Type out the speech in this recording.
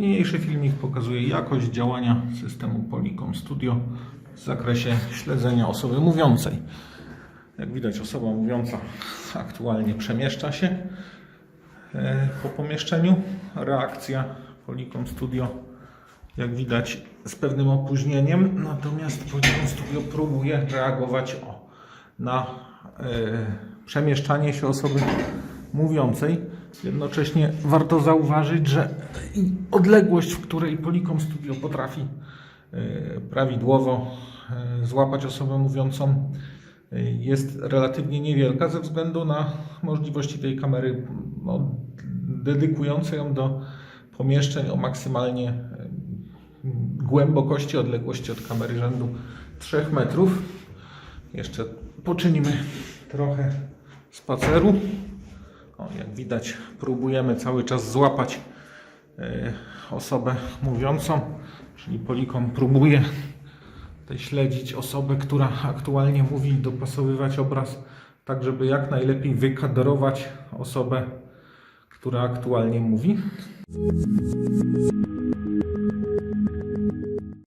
Dzisiejszy filmik pokazuje jakość działania systemu Polycom Studio w zakresie śledzenia osoby mówiącej. Jak widać, osoba mówiąca aktualnie przemieszcza się e, po pomieszczeniu. Reakcja Polycom Studio, jak widać, z pewnym opóźnieniem, natomiast Polycom Studio próbuje reagować na e, przemieszczanie się osoby mówiącej. Jednocześnie warto zauważyć, że i odległość, w której Polycom Studio potrafi e, prawidłowo e, złapać osobę mówiącą, e, jest relatywnie niewielka ze względu na możliwości tej kamery no, ją do pomieszczeń o maksymalnie głębokości odległości od kamery rzędu 3 metrów. Jeszcze poczynimy trochę spaceru. O, jak widać, próbujemy cały czas złapać osobę mówiącą, czyli Polikom próbuje śledzić osobę, która aktualnie mówi, dopasowywać obraz, tak żeby jak najlepiej wykadrować osobę, która aktualnie mówi.